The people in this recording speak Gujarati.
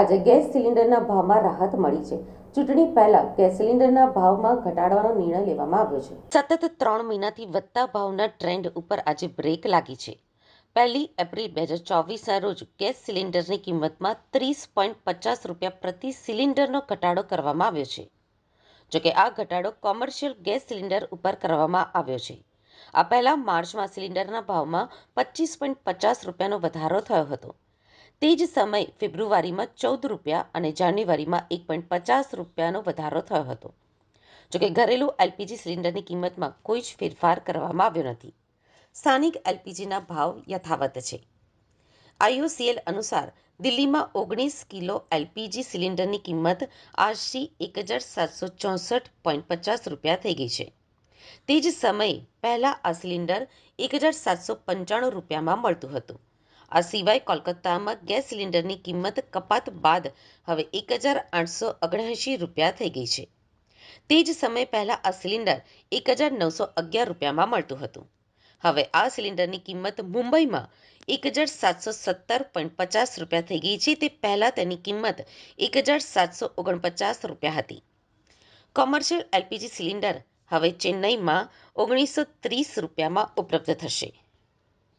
આજે ગેસ સિલિન્ડરના ભાવમાં રાહત મળી છે. ચૂંટણી પહેલા ગેસ સિલિન્ડરના ભાવમાં ઘટાડવાનો નિર્ણય લેવામાં આવ્યો છે. સતત ત્રણ મહિનાથી વધતા ભાવના ટ્રેન્ડ ઉપર આજે બ્રેક લાગી છે. પહેલી એપ્રિલ બે હજાર ચોવીસના રોજ ગેસ સિલિન્ડરની કિંમતમાં ત્રીસ પોઈન્ટ પચાસ રૂપિયા પ્રતિ સિલિન્ડરનો ઘટાડો કરવામાં આવ્યો છે. જોકે આ ઘટાડો કોમર્શિયલ ગેસ સિલિન્ડર ઉપર કરવામાં આવ્યો છે. આ પહેલાં માર્ચમાં સિલિન્ડરના ભાવમાં પચીસ પોઈન્ટ પચાસ રૂપિયાનો વધારો થયો હતો. તે જ સમયે ફેબ્રુઆરીમાં ચૌદ રૂપિયા અને જાન્યુઆરીમાં એક પોઈન્ટ પચાસ રૂપિયાનો વધારો થયો હતો. જોકે ઘરેલું એલપીજી સિલિન્ડરની કિંમતમાં કોઈ જ ફેરફાર કરવામાં આવ્યો નથી. સ્થાનિક એલપીજીના ભાવ યથાવત છે. આઈઓસીએલ અનુસાર દિલ્હીમાં ઓગણીસ કિલો એલપીજી સિલિન્ડરની કિંમત આજથી એક હજાર સાતસો ચોસઠ પોઈન્ટ પચાસ રૂપિયા થઈ ગઈ છે. તે જ સમયે પહેલાં આ સિલિન્ડર એક હજાર સાતસો પંચાણું રૂપિયામાં મળતું હતું. આ સિવાય કોલકાતામાં ગેસ સિલિન્ડરની કિંમત કપાત બાદ હવે એક હજાર આઠસો ઓગણએંશી રૂપિયા થઈ ગઈ છે. તે જ સમય પહેલાં આ સિલિન્ડર એક હજાર નવસો અગિયાર રૂપિયામાં મળતું હતું. હવે આ સિલિન્ડરની કિંમત મુંબઈમાં એક હજાર સાતસો સત્તર પોઈન્ટ પચાસ રૂપિયા થઈ ગઈ છે. તે પહેલાં તેની કિંમત એક હજાર સાતસો ઓગણપચાસ રૂપિયા હતી. કોમર્શિયલ એલપીજી સિલિન્ડર હવે ચેન્નઈમાં ઓગણીસો ત્રીસ રૂપિયામાં ઉપલબ્ધ થશે.